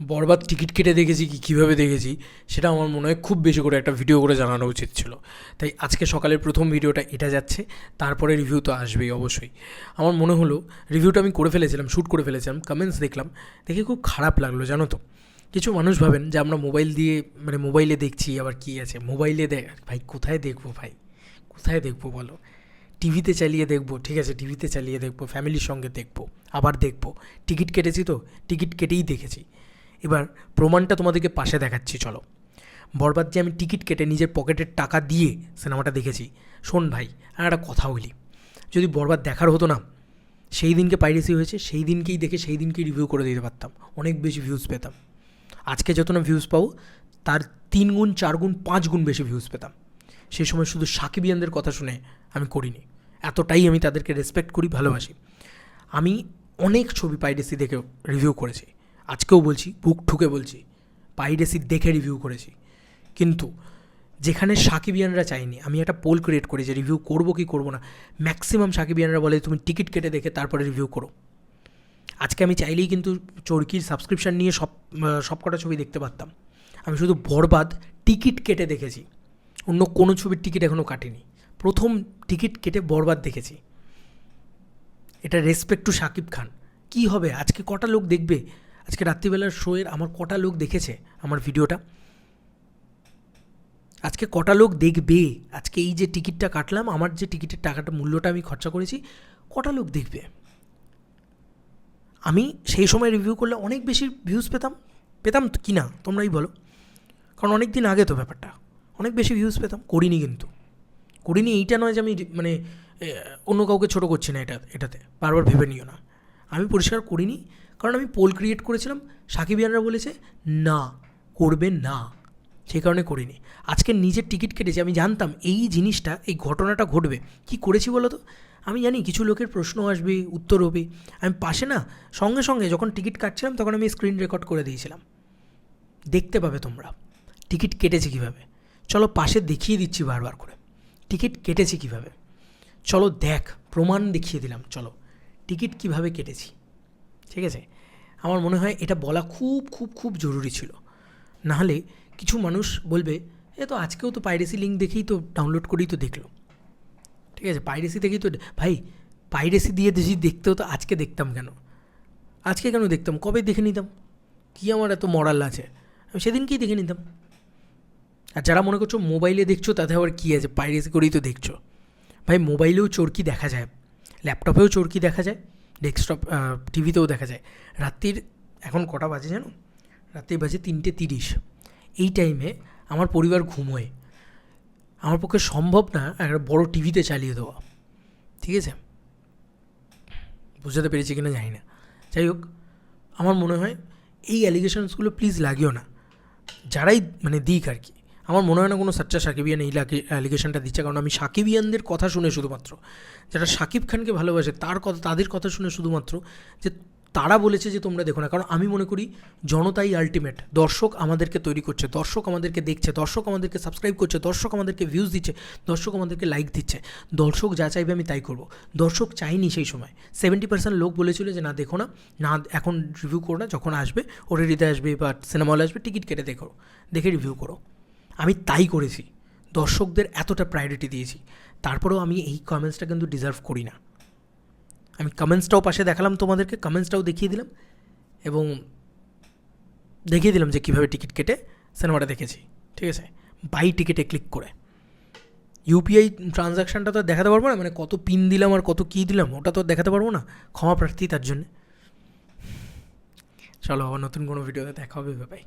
বরবাদ ticket কেটে দেখেছি কি কীভাবে দেখেছি, সেটা আমার মনে হয় খুব বেশি করে একটা ভিডিও করে জানানো উচিত ছিল। তাই আজকে সকালের প্রথম ভিডিওটা এটা যাচ্ছে, তারপরে রিভিউ তো আসবেই অবশ্যই। আমার মনে হলো রিভিউটা আমি করে ফেলেছিলাম শ্যুট করে ফেলেছিলাম কমেন্টস দেখলাম, দেখে খুব খারাপ লাগল, জানো তো। কিছু মানুষ ভাবেন যে আমরা মোবাইল দিয়ে মানে মোবাইলে দেখছি, আবার কী আছে? মোবাইলে দেখ, ভাই কোথায় দেখব ভাই? কোথায় দেখব বলো? টিভিতে চালিয়ে দেখব, ঠিক আছে টিভিতে চালিয়ে দেখব ফ্যামিলির সঙ্গে দেখব, আবার দেখব। টিকিট কেটেছি তো, টিকিট কেটেই দেখেছি। এবার প্রমাণটা তোমাদেরকে পাশে দেখাচ্ছি, চলো। বরবাদ যে আমি টিকিট কেটে নিজের পকেটের টাকা দিয়ে সিনেমাটা দেখেছি, শোন ভাই, আর একটা কথা বলি। যদি বরবাদ দেখার হতো না, সেই দিনকে পাইরেসি হয়েছে, সেই দিনকেই দেখে সেই দিনকেই রিভিউ করে দিতে পারতাম। অনেক বেশি ভিউজ পেতাম। আজকে যত না ভিউজ পাবো, তার তিন গুণ, চার গুণ, পাঁচ গুণ বেশি ভিউজ পেতাম। সেই সময় শুধু সাকিবিয়ানদের কথা শুনে আমি করিনি। এতটাই আমি তাদেরকে রেসপেক্ট করি, ভালোবাসি। আমি অনেক ছবি পাইরেসি দেখে রিভিউ করেছি। আজকেও বলছি, বুক ঠুকে বলছি পাইরেসি দেখে রিভিউ করেছি। কিন্তু যেখানে সাকিবিয়ানরা চাইনি, আমি একটা পোল ক্রিয়েট করি যে রিভিউ করব কি করব না ম্যাক্সিমাম সাকিবিয়ানরা বলে তুমি টিকিট কেটে দেখে তারপরে রিভিউ করো। আজকে আমি চাইলেই কিন্তু চরকির সাবস্ক্রিপশান নিয়ে সব সব কটা ছবি দেখতে পারতাম। আমি শুধু বরবাদ টিকিট কেটে দেখেছি, অন্য কোনো ছবির টিকিট এখনও কাটিনি। প্রথম টিকিট কেটে বরবাদ দেখেছি। এটা রেসপেক্ট টু শাকিব খান। কী হবে? আজকে কটা লোক দেখবে? আজকে রাত্রিবেলার শোয়ের আমার কটা লোক দেখেছে আমার ভিডিওটা? আজকে কটা লোক দেখবে? আজকে এই যে টিকিটটা কাটলাম, আমার যে টিকিটের টাকাটা মূল্যটা আমি খরচা করেছি, কটা লোক দেখবে? আমি সেই সময় রিভিউ করলে অনেক বেশি ভিউজ পেতাম। পেতাম কি না তোমরাই বলো। কারণ অনেক দিন আগে তো ব্যাপারটা। অনেক বেশি ভিউজ পেতাম, করিনি কিন্তু। করিনি, এইটা নয় যে আমি মানে অন্য কাউকে ছোটো করছি না এটা, এটাতে। বারবার ভেবে নিও না। আমি পরিষ্কার করিনি কারণ আমি পোল ক্রিয়েট করেছিলাম সাকিব ইয়ানরা বলেছে, না, করবে না। সেই কারণে করিনি। আজকে নিজের টিকিট কেটেছি, আমি জানতাম এই জিনিসটা, এই ঘটনাটা ঘটবে। কি করেছি বলো তো? আমি জানি কিছু লোকের প্রশ্ন আসবে, উত্তর হবে। আমি পাশে না, সঙ্গে সঙ্গে যখন টিকিট কাটছিলাম, তখন আমি স্ক্রিন রেকর্ড করে দিয়েছিলাম। দেখতে পাবে তোমরা টিকিট কেটেছি কীভাবে। চলো পাশে দেখিয়ে দিচ্ছি বারবার করে। টিকিট কেটেছি কীভাবে? চলো দেখ, প্রমাণ দেখিয়ে দিলাম, চলো। টিকিট কীভাবে কেটেছি? ঠিক আছে? আমার মনে হয় এটা বলা খুব খুব খুব জরুরি ছিল। নাহলে কিছু মানুষ বলবে, এ তো আজকেও তো পাইরেসি লিঙ্ক দেখেই তো ডাউনলোড করেই তো দেখল। ঠিক আছে? পাইরেসি দেখেই তো ভাই পাইরেসি দিয়ে দেখি দেখতেও তো আজকে দেখতাম কেন? আজকে কেন দেখতাম? কবে দেখে নিতাম? কী আমার এত মরাল আছে? আমি সেদিনকেই দেখে নিতাম। আর যারা মনে করছ মোবাইলে দেখছ, তাতে আবার কী আছে? পাইরেসি করেই তো দেখছ। ভাই মোবাইলেও চোরকি দেখা যায়? ল্যাপটপেও চোরকি দেখা যায়? ডেস্কটপ টিভিতেও দেখা যায়। রাত্রির এখন কটা বাজে জানো? রাত্রি বাজে তিনটে তিরিশ। এই টাইমে আমার পরিবার ঘুমোয় আমার পক্ষে সম্ভব না একটা বড় টিভিতে চালিয়ে দেওয়া। ঠিক আছে? বুঝাতে পেরেছি কিনা জানি না। যাই হোক, আমার মনে হয় এই অ্যালিগেশনসগুলো প্লিজ লাগিও না। যারাই মানে দিক আর কি। আমার মনে হয় না কোনো সাচ্চা সাকিবিয়ান এই অ্যালিগেশনটা দিচ্ছে, কারণ আমি সাকিবিয়ানদের কথা শুনে শুধুমাত্র, যারা সাকিব খানকে ভালোবাসে, তার কথা, তাদের কথা শুনে শুধুমাত্র যে তারা বলেছে যে তোমরা দেখো না। কারণ আমি মনে করি জনতাই আলটিমেট দর্শক আমাদেরকে তৈরি করছে, দর্শক আমাদেরকে দেখছে, দর্শক আমাদেরকে সাবস্ক্রাইব করছে, দর্শক আমাদেরকে ভিউজ দিচ্ছে, দর্শক আমাদেরকে লাইক দিচ্ছে। দর্শক যা চাইবে আমি তাই করব। দর্শক চাইনি সেই সময়। সেভেন্টি পার্সেন্ট লোক বলেছিল যে, না, দেখো না না, এখন রিভিউ করো না, যখন আসবে হৃদয় আসবে বা সিনেমা হলে আসবে টিকিট কেটে দেখো, দেখে রিভিউ করো। আমি তাই করেছি। দর্শকদের এতটা প্রায়োরিটি দিয়েছি। তারপরেও আমি এই কমেন্টসটা কিন্তু ডিজার্ভ করি না। আমি কমেন্টসটাও পাশে দেখালাম তোমাদেরকে কমেন্টসটাও দেখিয়ে দিলাম এবং দেখিয়ে দিলাম যে কীভাবে টিকিট কেটে সিনেমাটা দেখেছি। ঠিক আছে? বাই টিকিটে ক্লিক করে। ইউপিআই ট্রানজ্যাকশানটা তো দেখাতে পারব না মানে কত পিন দিলাম আর কত কী দিলাম, ওটা তো দেখাতে পারব না। ক্ষমা প্রার্থী তার জন্যে। চলো আবার নতুন কোনো ভিডিওতে দেখা হবে বাই